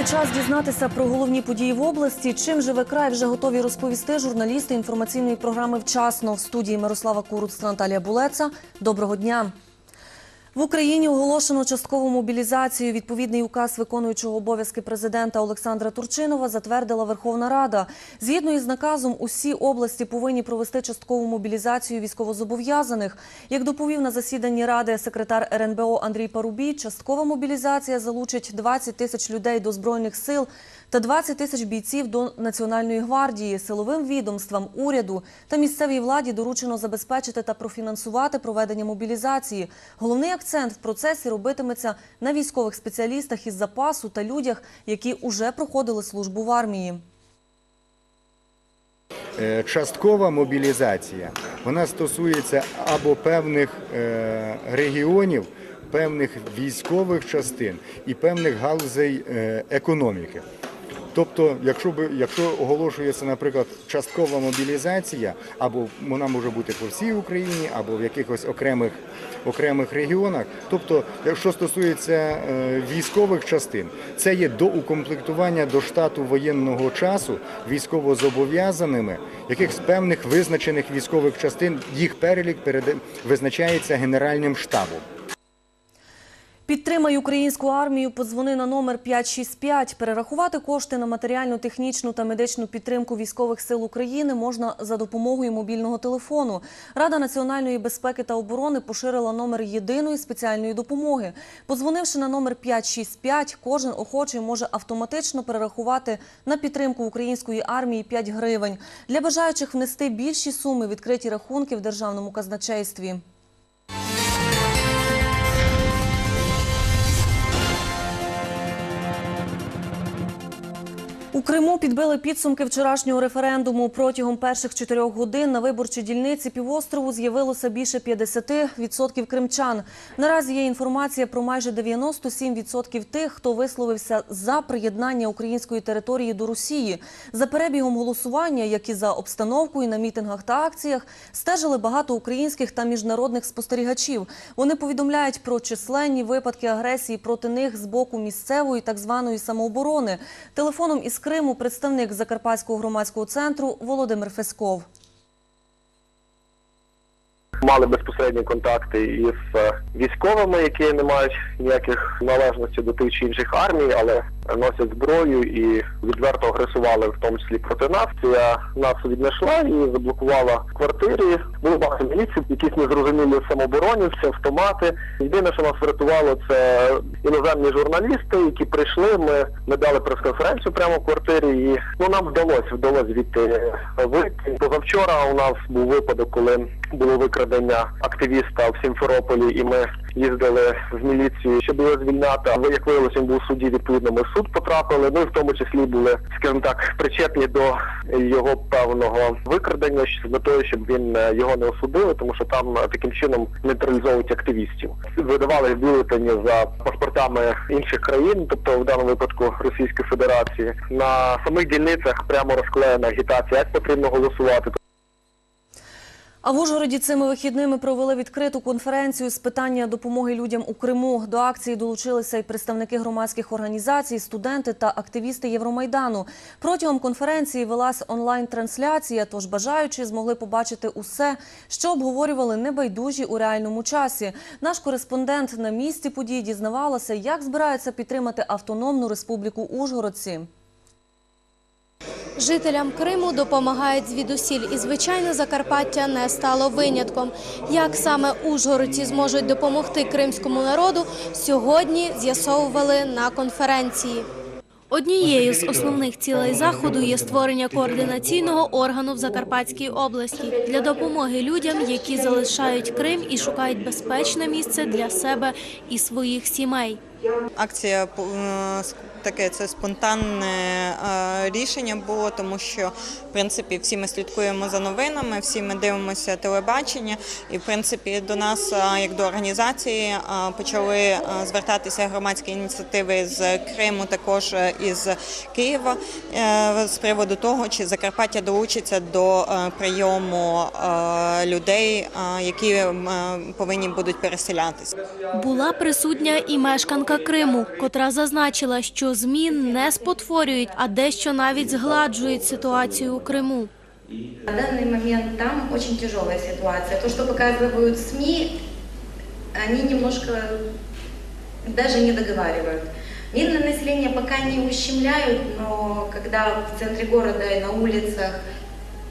Вітаю! Час дізнатися про головні події в області. Чим живе край вже готові розповісти журналісти інформаційної програми Вчасно в студії Мирослава Куруц та Наталія Булеца. Доброго дня. В Україні оголошено часткову мобілізацію. Відповідний указ виконуючого обов'язки президента Олександра Турчинова затвердила Верховна Рада. Згідно із наказом, усі області повинні провести часткову мобілізацію військовозобов'язаних. Як доповів на засіданні ради секретар РНБО Андрій Парубій, часткова мобілізація залучить 20 тисяч людей до збройних сил та 20 тисяч бійців до Національної гвардії, силовим відомствам, уряду та місцевій владі доручено забезпечити та профінансувати проведення мобілізації. Головний акцент в процесі робитиметься на військових спеціалістах із запасу та людях, які уже проходили службу в армії. Е, Часткова мобілізація вона стосується або певних е, регіонів, певних військових частин і певних галузей е, економіки. Тобто, якщо би якщо оголошується, наприклад, часткова мобілізація, або вона може бути по всій Україні, або в якихось окремих окремих регіонах. Тобто, якщо стосується е, військових частин, це є доукомплектування до штату воєнного часу військовозобов'язаними, яких з певних визначених військових частин їх перелік переда- визначається Генеральним штабом. Підтримай українську армію. Подзвони на номер 565. Перерахувати кошти на матеріальну, технічну та медичну підтримку військових сил України можна за допомогою мобільного телефону. Рада національної безпеки та оборони поширила номер єдиної спеціальної допомоги. Подзвонивши на номер 565, кожен охочий може автоматично перерахувати на підтримку української армії 5 гривень. Для бажаючих внести більші суми відкриті рахунки в державному казначействі. У Криму підбили підсумки вчорашнього референдуму. Протягом перших чотирьох годин на виборчій дільниці півострову з'явилося більше 50% кримчан. Наразі є інформація про майже 97% тих, хто висловився за приєднання української території до Росії. За перебігом голосування, як і за обстановкою на мітингах та акціях, стежили багато українських та міжнародних спостерігачів. Вони повідомляють про численні випадки агресії проти них з боку місцевої так званої самооборони. Телефоном із Криму представник Закарпатського громадського центру Володимир Фесков. Мали безпосередні контакти із е, військовими, які не мають ніяких належностей до тих чи інших армій, але носять зброю і відверто агресували, в тому числі проти нас. Я нас віднайшла і заблокувала в квартирі. Було багато міліцій, якісь незрозумілі самооборонівці, автомати. Єдине, що нас врятувало, це іноземні журналісти, які прийшли. Ми, ми дали прес-конференцію прямо в квартирі, і ну нам вдалося вдалося звідти вийти. Позавчора у нас був випадок, коли було викрадення активіста в Сімферополі, і ми їздили з міліцією, щоб його звільняти. Але як виявилося, він був у суді. Відповідно, ми в суд потрапили. Ну і в тому числі були, скажімо так, причетні до його певного викрадення з метою, щоб він е, його не осудили, тому що там е, таким чином нейтралізовують активістів. Видавали бюлетені за паспортами інших країн, тобто в даному випадку Російської Федерації. На самих дільницях прямо розклеєна агітація, як потрібно голосувати. А в Ужгороді цими вихідними провели відкриту конференцію з питання допомоги людям у Криму. До акції долучилися й представники громадських організацій, студенти та активісти Євромайдану. Протягом конференції велась онлайн-трансляція, тож бажаючі змогли побачити усе, що обговорювали небайдужі у реальному часі. Наш кореспондент на місці подій дізнавалася, як збираються підтримати автономну республіку Ужгородці. Жителям Криму допомагають звідусіль, і звичайно, Закарпаття не стало винятком. Як саме ужгородці зможуть допомогти кримському народу, сьогодні з'ясовували на конференції. Однією з основних цілей заходу є створення координаційного органу в Закарпатській області для допомоги людям, які залишають Крим і шукають безпечне місце для себе і своїх сімей. Акція е, таке це спонтанне е, рішення було, тому що в принципі всі ми слідкуємо за новинами, всі ми дивимося телебачення, і в принципі до нас, е, як до організації, почали звертатися громадські ініціативи з Криму, також із Києва з приводу того, чи Закарпаття долучиться до прийому людей, які повинні будуть переселятися. Була присутня і мешканка очільника Криму, котра зазначила, що змін не спотворюють, а дещо навіть згладжують ситуацію у Криму. На данный момент там очень тяжелая ситуация. То, что показывают СМИ, они немножко даже не договаривают. Мирное население пока не ущемляют, но когда в центре города и на улицах,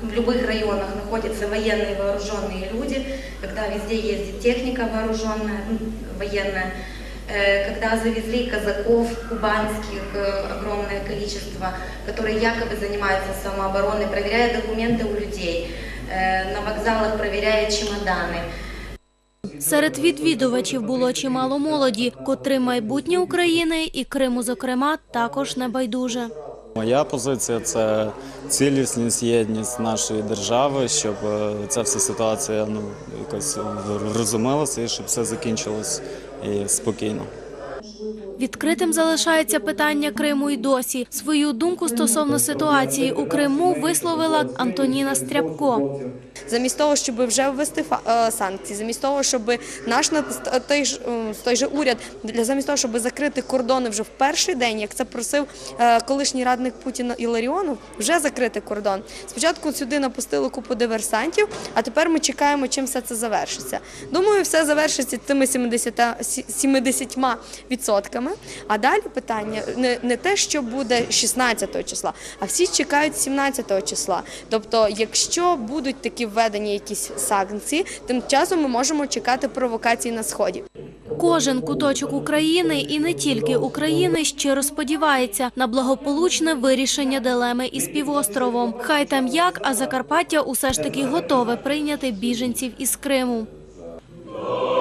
в любых районах находятся военные вооруженные люди, когда везде ездит техника вооруженная, ну, военная, э, когда завезли казаков кубанских э, огромное количество, которые якобы занимаются самообороной, проверяя документы у людей, э, на вокзалах проверяя чемоданы. Серед відвідувачів було чимало молоді, котрим майбутнє України і Криму, зокрема, також не байдуже. Моя позиція це цілісність, єдність нашої держави, щоб е, ця вся ситуація ну якось розумилася і щоб все закінчилось спокійно. Відкритим залишається питання Криму й досі. Свою думку стосовно ситуації у Криму висловила Антоніна Стрябко. замість того, щоб вже ввести е, санкції, замість того, щоб наш на- той ж той же уряд для замість того, щоб закрити кордони вже в перший день, як це просив е, колишній радник Путіна Іларіонов, вже закрити кордон. Спочатку сюди напустили купу диверсантів, а тепер ми чекаємо, чим все це завершиться. Думаю, все завершиться тими 70, сі- 70 відсотками. А далі питання не, не те, що буде 16 числа, а всі чекають 17 числа. Тобто, якщо будуть такі введені якісь санкції, тим часом ми можемо чекати провокацій на сході. Кожен куточок України і не тільки України щиро сподівається на благополучне вирішення дилеми із півостровом. Хай там як, а Закарпаття усе ж таки готове прийняти біженців із Криму. –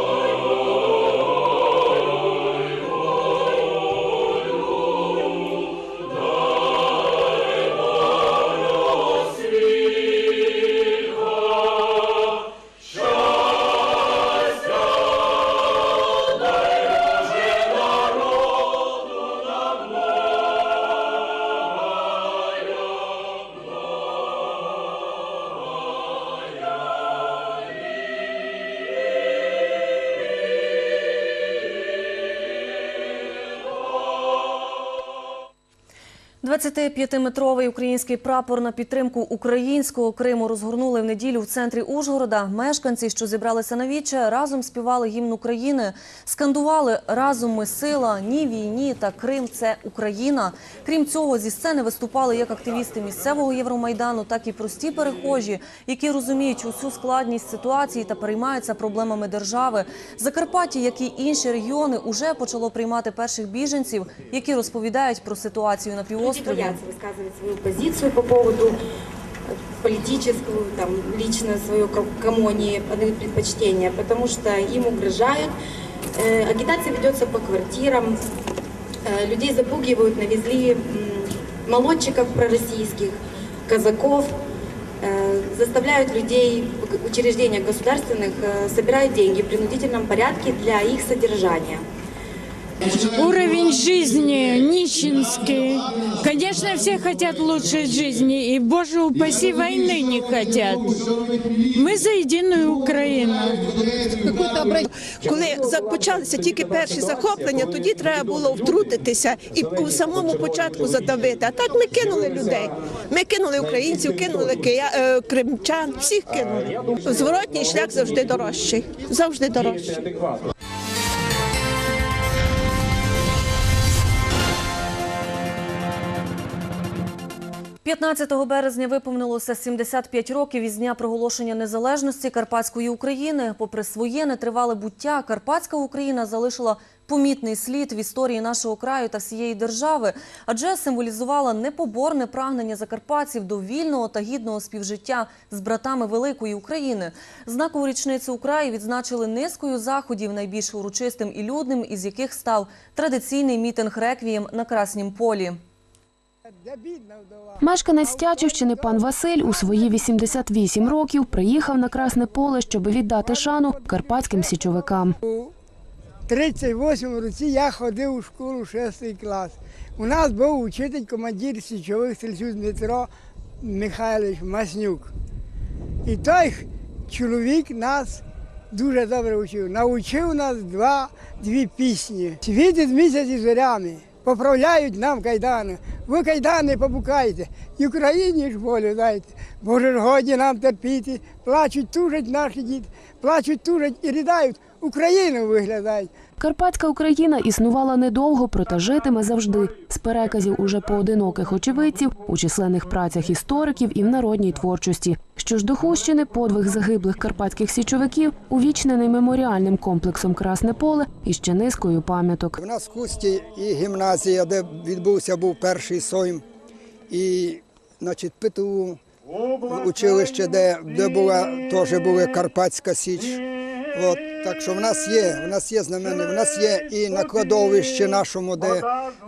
25-метровий український прапор на підтримку українського Криму розгорнули в неділю в центрі Ужгорода. Мешканці, що зібралися на віче, разом співали гімн України, скандували «Разом ми сила», «Ні війні» та «Крим – це Україна». Крім цього, зі сцени виступали як активісти місцевого Євромайдану, так і прості перехожі, які розуміють усю складність ситуації та переймаються проблемами держави. Закарпаття, як і інші регіони, уже почало приймати перших біженців, які розповідають про ситуацію на Люди півострові. боятся высказывать свою позицию по поводу э, политическую, там, лично свое, ко- кому они отдают предпочтение, потому что им угрожают. Э, Агитация ведется по квартирам, Э, людей запугивают, навезли м, молодчиков пророссийских, казаков, э, заставляют людей в учреждениях государственных, э, собирают деньги в принудительном порядке для их содержания. Уровень жизни нищенский. Конечно, все хотят лучшей жизни, и, боже упаси, войны не хотят. Мы за единую Украину. Коли почалися тільки перші захоплення, тоді треба було втрутитися і у самому початку задавити. А так ми кинули людей. Ми кинули українців, кинули кия- е, кримчан, всіх кинули. Зворотній шлях завжди дорожчий. Завжди дорожчий. 15 березня виповнилося 75 років із дня проголошення незалежності Карпатської України. Попри своє нетривале буття, Карпатська Україна залишила помітний слід в історії нашого краю та всієї держави, адже символізувала непоборне прагнення закарпатців до вільного та гідного співжиття з братами великої України. Знакову річницю у відзначили низкою заходів, найбільш урочистим і людним, із яких став традиційний мітинг реквієм на Краснім полі. Мешканець Тячівщини пан Василь у свої 88 років приїхав на Красне поле, щоб віддати шану карпатським січовикам. У 38 році я ходив у школу 6 клас. У нас був учитель командир січових стрільців Дмитро Михайлович Маснюк. І той чоловік нас дуже добре вчив. Навчив нас два, дві пісні. Світить місяць із зорями, поправляють нам кайдани. Ви кайдани побукайте, і Україні ж волю дайте. Боже ж годі нам терпіти, плачуть, тужать наші діти, плачуть, тужать і рідають, Україну виглядають. Карпатська Україна існувала недовго, проте житиме завжди. З переказів уже поодиноких очевидців, у численних працях істориків і в народній творчості. Що ж до Хущини, подвиг загиблих карпатських січовиків увічнений меморіальним комплексом Красне поле і ще низкою пам'яток. У нас в Хусті і гімназія, де відбувся був перший сойм, і значить, ПТУ училище, де, де була теж була Карпатська Січ. От, так що в нас є, в нас є знамени, в нас є і на кладовищі нашому, де,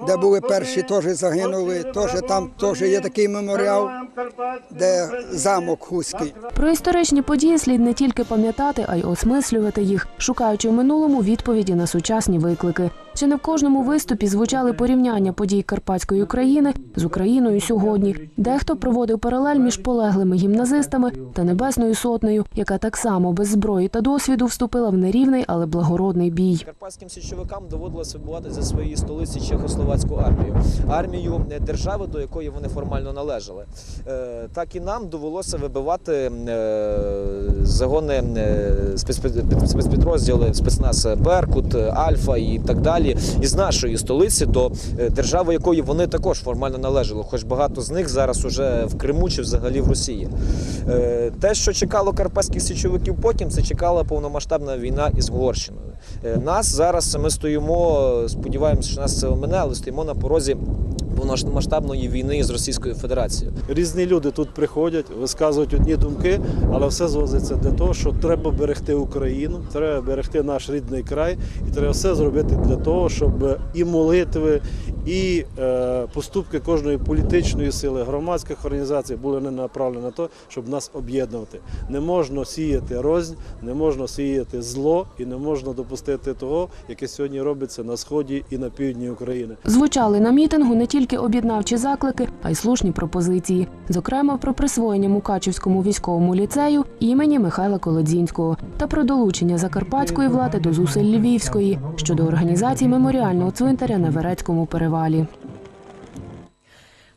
де були перші, теж загинули. Теж там теж є такий меморіал, де замок Хуський. Про історичні події слід не тільки пам'ятати, а й осмислювати їх, шукаючи в минулому відповіді на сучасні виклики. Чи не в кожному виступі звучали порівняння подій Карпатської України з Україною сьогодні? Дехто проводив паралель між полеглими гімназистами та небесною сотнею, яка так само без зброї та досвіду вступила в нерівний, але благородний бій. Карпатським січовикам доводилось вибувати зі своєї столиці Чехословацьку армію, армію держави, до якої вони формально належали. Е, Так і нам довелося вибивати е, загони е, спецпід- спецпідрозділи спецназ Беркут, Альфа і так далі із нашої столиці до держави, якої вони також формально належали, хоч багато з них зараз уже в Криму чи взагалі в Росії. Те, що чекало карпатських січовиків потім, це чекала повномасштабна війна із Угорщиною. Е, Нас зараз ми стоїмо, сподіваємося, що нас це мине, але стоїмо на порозі повномасштабної війни з Російською Федерацією. Різні люди тут приходять, висказують одні думки, але все звозиться для того, що треба берегти Україну, треба берегти наш рідний край, і треба все зробити для того, щоб і молитви, і е, поступки кожної політичної сили, громадських організацій були не направлені на те, щоб нас об'єднувати. Не можна сіяти рознь, не можна сіяти зло і не можна допустити того, яке сьогодні робиться на сході і на півдні України. Звучали на мітингу не тільки об'єднавчі заклики, а й слушні пропозиції. Зокрема, про присвоєння Мукачівському військовому ліцею імені Михайла Колодзінського та про долучення закарпатської влади до зусиль Львівської щодо організації меморіального цвинтаря на Верецькому перевалі.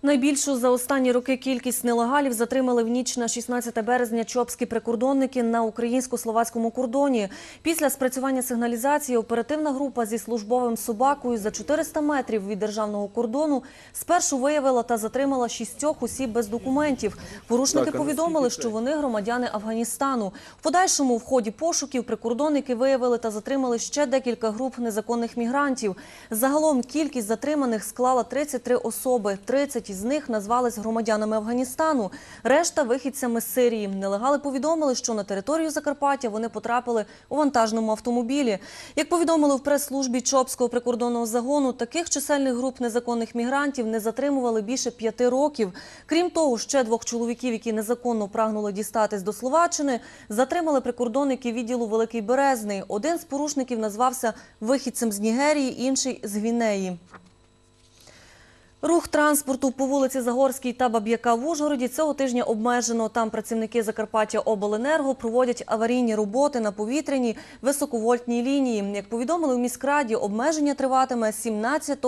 Найбільшу за останні роки кількість нелегалів затримали в ніч на 16 березня чопські прикордонники на українсько-словацькому кордоні. Після спрацювання сигналізації оперативна група зі службовим собакою за 400 метрів від державного кордону спершу виявила та затримала шістьох осіб без документів. Порушники повідомили, що вони громадяни Афганістану. В подальшому в ході пошуків прикордонники виявили та затримали ще декілька груп незаконних мігрантів. Загалом кількість затриманих склала 33 особи. 30 із них назвались громадянами Афганістану. Решта вихідцями з Сирії. Нелегали повідомили, що на територію Закарпаття вони потрапили у вантажному автомобілі. Як повідомили в прес-службі Чопського прикордонного загону, таких чисельних груп незаконних мігрантів не затримували більше п'яти років. Крім того, ще двох чоловіків, які незаконно прагнули дістатись до Словаччини, затримали прикордонники відділу Великий Березний. Один з порушників назвався вихідцем з Нігерії, інший з Гвінеї. Рух транспорту по вулиці Загорській та Баб'яка в Ужгороді цього тижня обмежено. Там працівники Закарпаття Обленерго проводять аварійні роботи на повітряній високовольтній лінії. Як повідомили в міськраді, обмеження триватиме з 17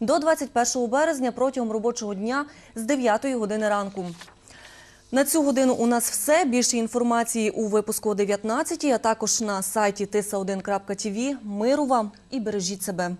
до 21 березня протягом робочого дня з 9 години ранку. На цю годину у нас все. Більше інформації у випуску о 19, а також на сайті tisa1.tv. Миру вам і бережіть себе.